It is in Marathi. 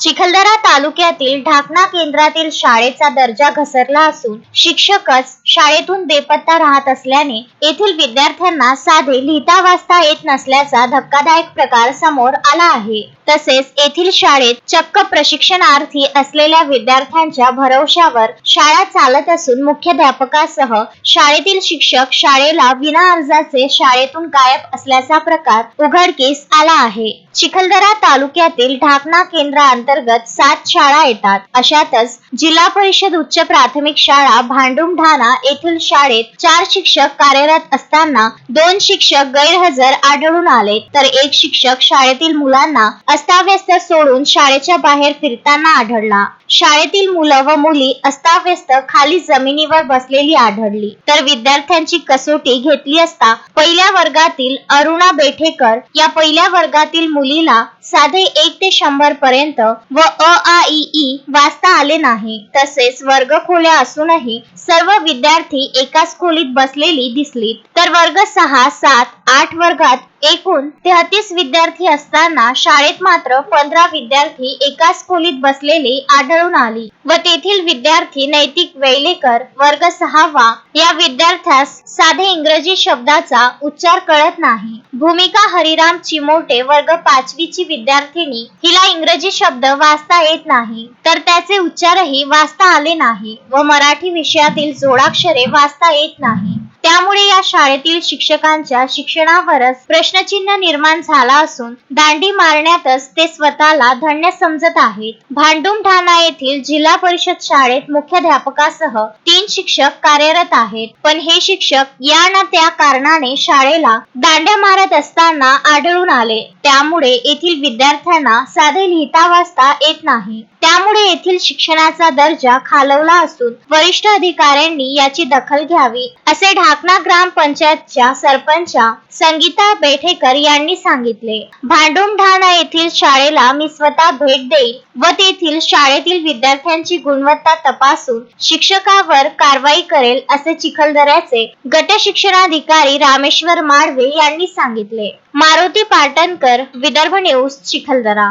चिखलदरा तालुक्यातील ढाकणा केंद्रातील शाळेचा दर्जा घसरला असून शिक्षकच शाळेतून बेपत्ता राहत असल्याने येथील विद्यार्थ्यांना साधे लिहिता वाचता येत नसल्याचा धक्कादायक प्रकार समोर आला आहे. तसेच येथील शाळेत चक्क प्रशिक्षणार्थी असलेल्या विद्यार्थ्यांच्या भरवशावर शाळा चालत असून मुख्याध्यापकासह शाळेतील शिक्षक शाळेला विना अर्जाचे शाळेतून गायब असल्याचा प्रकार उघडकीस आला आहे. चिखलदरा तालुक्यातील ढाकणा केंद्राअंतर्गत सात शाळा येतात. अशातच जिल्हा परिषद उच्च प्राथमिक शाळा भांडुम ढाणा येथील शाळेत चार शिक्षक कार्यरत असताना दोन शिक्षक गैरहजर आढळून आले. तर एक शिक्षक शाळेतील मुलांना अस्ताव्यस्त सोडून शाळेच्या बाहेर फिरताना आढळला. शाळेतील मुलं व मुली अस्ताव्यस्त खाली जमिनीवर बसलेली आढळली. तर विद्यार्थ्यांची कसोटी घेतली असता पहिल्या वर्गातील अरुणा बेठेकर या पहिल्या वर्गातील मुलीला साधे एक ते शंभर पर्यंत व अ आ ई वाचता आले नाही. तसेच वर्ग खोल्या असूनही सर्व विद्यार्थी एकाच खोलीत बसलेली दिसली तर वर्ग सहा सात आठ वर्गात एकूण तेहतीस विद्यार्थी असताना शाळेत मात्र पंधरा विद्यार्थी एकाच खोलीत बसलेले आढळून आली. व तेथील विद्यार्थी नैतिक वेलेकर वर्ग सहावा या विद्यार्थ्यास साधे इंग्रजी शब्दाचा उच्चार कळत नाही. भूमिका हरिराम चिमोटे वर्ग पाचवीची विद्यार्थिनी हिला इंग्रजी शब्द वाचता येत नाही. तर त्याचे उच्चारही वाचता आले नाही व मराठी विषयातील जोडाक्षरे वाचता येत नाही. त्यामुळे या शाळेतील शिक्षकांच्या शिक्षणावरच प्रश्नचिन्ह निर्माण झाला असून दांडी मारण्यातच ते स्वतःला धन्य समजत आहेत. भांडुम ठाणा येथील जिल्हा परिषद शाळेत मुख्याध्यापकासह तीन शिक्षक कार्यरत आहेत. पण हे शिक्षक या ना त्या कारणाने शाळेला दांड्या मारत असताना आढळून आले. त्यामुळे येथील विद्यार्थ्यांना साधे लिहिता वाचता येत नाही. त्यामुळे येथील शिक्षणाचा दर्जा खालवला असून वरिष्ठ अधिकाऱ्यांनी याची दखल घ्यावी असे ढाकणा ग्रामपंचायतच्या सरपंच संगीता बेठेकर यांनी सांगितले भांडुमढाणा येथील शाळेला मी स्वतः भेट देईल व तेथील शाळेतील विद्यार्थ्यांची गुणवत्ता तपासून शिक्षकावर कारवाई करेल असे चिखलदऱ्याचे गट शिक्षणाधिकारी रामेश्वर माडवे यांनी सांगितले. मारुती पाटणकर विदर्भ न्यूज चिखलदरा.